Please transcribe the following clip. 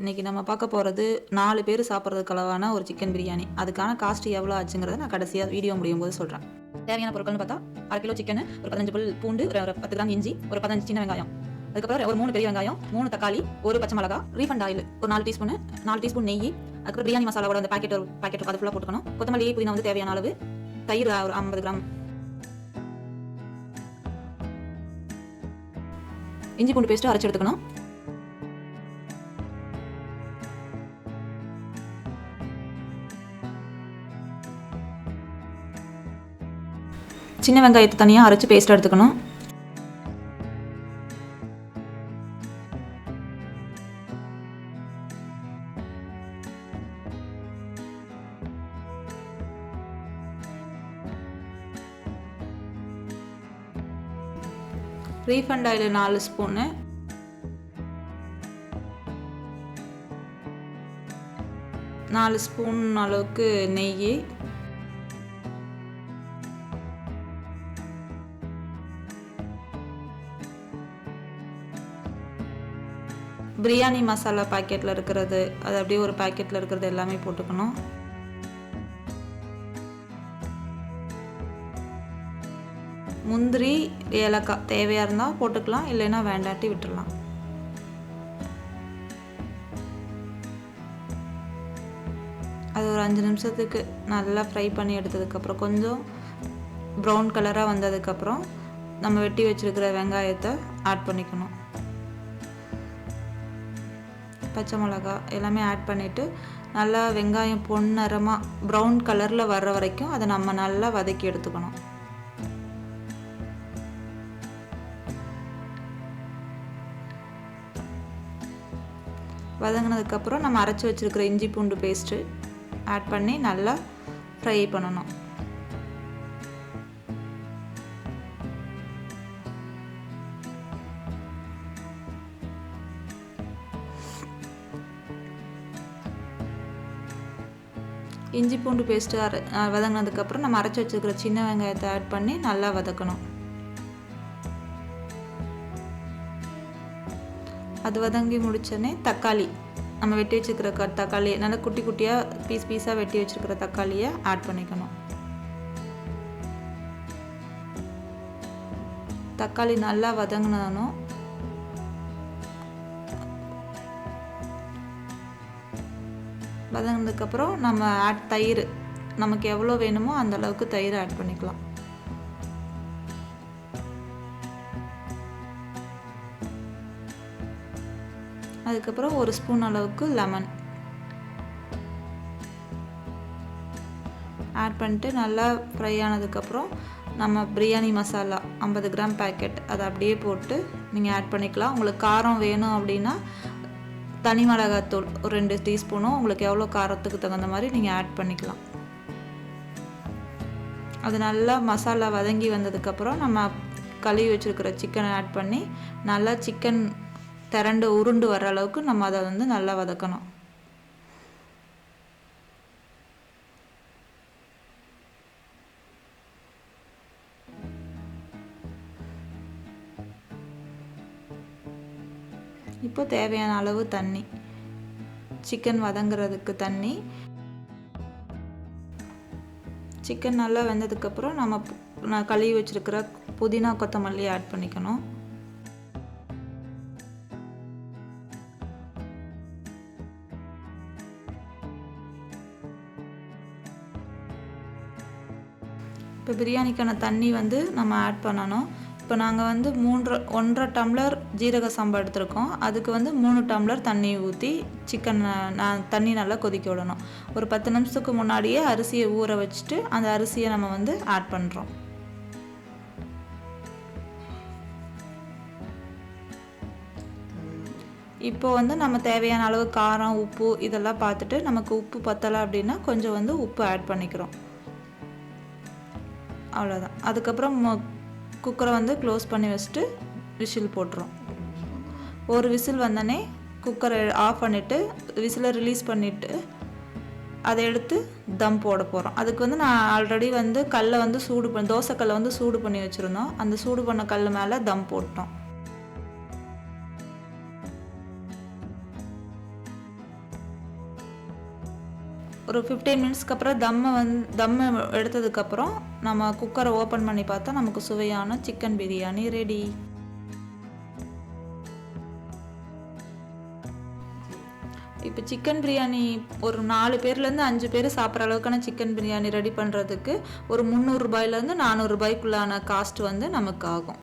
இன்றைக்கி நம்ம பார்க்க போகிறது நாலு பேர் சாப்பிட்றதுக்கு அளவான ஒரு சிக்கன் பிரியாணி. அதுக்கான காஸ்ட் எவ்வளோ ஆச்சுங்கிறத நான் கடைசியாக வீடியோ முடியும் போது சொல்கிறேன் தேவையான பொருட்கள்னு பார்த்தா அரை கிலோ சிக்கன் ஒரு பதினஞ்சு புல் பூண்டு ஒரு பத்து கிராம் இஞ்சி ஒரு பதினஞ்சு சின்ன வெங்காயம். அதுக்கப்புறம் ஒரு மூணு பெரிய வெங்காயம் மூணு தக்காளி ஒரு பச்சை மிளகா ரீஃபண்ட் ஆயில் ஒரு நாலு டீஸ்பூன் நாலு டீஸ்பூன் நெய். அதுக்கப்புறம் பிரியாணி மசாலாவோட அந்த பாக்கெட் ஒரு பாக்கெட் அது ஃபுல்லாக போட்டுக்கணும். கொத்தமல்லி புதினா வந்து தேவையான அளவு. தயிர் ஒரு ஐம்பது கிராம். இஞ்சி பூண்டு பேஸ்ட்டு அரைச்சி எடுத்துக்கணும். சின்ன வெங்காயத்தை தனியாக அரைச்சி பேஸ்ட் எடுத்துக்கணும். ரீஃபண்ட் ஆயில் நாலு ஸ்பூனு நாலு ஸ்பூன் அளவுக்கு நெய். பிரியாணி மசாலா பாக்கெட்டில் இருக்கிறது அது அப்படியே ஒரு பாக்கெட்டில் இருக்கிறது எல்லாமே போட்டுக்கணும். முந்திரி ஏலக்காய் தேவையாக இருந்தால் போட்டுக்கலாம் இல்லைன்னா வேண்டாட்டி விட்டுடலாம் அது ஒரு அஞ்சு நிமிஷத்துக்கு நல்லா ஃப்ரை பண்ணி எடுத்ததுக்கப்புறம் கொஞ்சம் ப்ரௌன் கலராக வந்ததுக்கப்புறம் நம்ம வெட்டி வச்சுருக்கிற வெங்காயத்தை ஆட் பண்ணிக்கணும். பச்சை மிளகா எல்லாமே ஆட் பண்ணிவிட்டு நல்லா வெங்காயம் பொன்னரமாக ப்ரௌன் கலரில் வர்ற வரைக்கும் அதை நம்ம நல்லா வதக்கி எடுத்துக்கணும். வதங்கினதுக்கப்புறம் நம்ம அரைச்சி வச்சுருக்கிற இஞ்சி பூண்டு பேஸ்ட்டு ஆட் பண்ணி நல்லா ஃப்ரை பண்ணணும். இஞ்சி பூண்டு பேஸ்ட்டு அரை வதங்கினதுக்கப்புறம் நம்ம அரைச்சி வச்சுருக்கிற சின்ன வெங்காயத்தை ஆட் பண்ணி நல்லா வதக்கணும். அது வதங்கி முடிச்சோடனே தக்காளி. நம்ம வெட்டி வச்சுருக்கிற க தக்காளி நல்லா குட்டி குட்டியாக பீஸ் பீஸாக வெட்டி வச்சுருக்கிற தக்காளியை ஆட் பண்ணிக்கணும். தக்காளி நல்லா வதங்கினாலும் வதங்கினதுக்கப்புறம் நம்ம ஆட் தயிர். நமக்கு எவ்வளோ வேணுமோ அந்த அளவுக்கு தயிர் ஆட் பண்ணிக்கலாம். அதுக்கப்புறம் ஒரு ஸ்பூன் அளவுக்கு லெமன். ஆட் பண்ணிட்டு நல்லா ஃப்ரை ஆனதுக்கப்புறம் நம்ம பிரியாணி மசாலா ஐம்பது கிராம் பேக்கெட் அதை அப்படியே போட்டு நீங்கள் ஆட் பண்ணிக்கலாம். உங்களுக்கு காரம் வேணும் அப்படின்னா தனி மிளகாத்தூள் ஒரு ரெண்டு டீஸ்பூனும் உங்களுக்கு எவ்வளோ காரத்துக்கு தகுந்த மாதிரி நீங்கள் ஆட் பண்ணிக்கலாம். அது நல்லா மசாலா வதங்கி வந்ததுக்கப்புறம் நம்ம கழுவி வச்சுருக்கிற சிக்கனை ஆட் பண்ணி நல்லா சிக்கன் திரண்டு உருண்டு வர அளவுக்கு நம்ம அதை வந்து நல்லா வதக்கணும். இப்போ தேவையான அளவு தண்ணி. சிக்கன் வதங்குறதுக்கு தண்ணி. சிக்கன் நல்லா வெந்ததுக்கப்புறம் நம்ம நான் கழுவி வச்சுருக்கிற புதினா கொத்தமல்லி ஆட் பண்ணிக்கணும். இப்போ பிரியாணிக்கான தண்ணி வந்து நம்ம ஆட் பண்ணணும். இப்போ நாங்கள் வந்து மூன்று ஒன்றரை டம்ளர் ஜீரக சம்பா எடுத்திருக்கோம். அதுக்கு வந்து மூணு டம்ளர் தண்ணி ஊற்றி சிக்கன் நான் தண்ணி நல்லா கொதிக்க விடணும். ஒரு பத்து நிமிஷத்துக்கு முன்னாடியே அரிசியை ஊற வச்சுட்டு அந்த அரிசியை நம்ம வந்து ஆட் பண்ணுறோம் இப்போ வந்து நம்ம தேவையான அளவு காரம் உப்பு இதெல்லாம் பார்த்துட்டு நமக்கு உப்பு பத்தலை அப்படின்னா கொஞ்சம் வந்து உப்பு ஆட் பண்ணிக்கிறோம். அவ்வளோதான் அதுக்கப்புறம் குக்கரை வந்து க்ளோஸ் பண்ணி வச்சுட்டு விசில் போட்டுரும் ஒரு விசில் வந்தோடனே குக்கரை ஆஃப் பண்ணிவிட்டு விசிலை ரிலீஸ் பண்ணிவிட்டு அதை எடுத்து தம் போட போகிறோம் அதுக்கு வந்து நான் ஆல்ரெடி வந்து கல்லை வந்து சூடு பண்ணி தோசைக்கல்லை வந்து சூடு பண்ணி வச்சுருந்தோம். அந்த சூடு பண்ண கல் மேலே தம் போட்டோம். ஒரு ஃபிஃப்டீன் மினிட்ஸ்க்கு அப்புறம் தம்மை வந்து தம்மை எடுத்ததுக்கப்புறம் நம்ம குக்கரை ஓப்பன் பண்ணி பார்த்தா நமக்கு சுவையான சிக்கன் பிரியாணி ரெடி இப்போ சிக்கன் பிரியாணி ஒரு நாலு பேர்லேருந்து அஞ்சு பேர் சாப்பிட்ற அளவுக்கான சிக்கன் பிரியாணி ரெடி பண்ணுறதுக்கு ஒரு முந்நூறுபாயிலேருந்து நானூறுபாய்க்குள்ளான காஸ்ட் வந்து நமக்கு ஆகும்.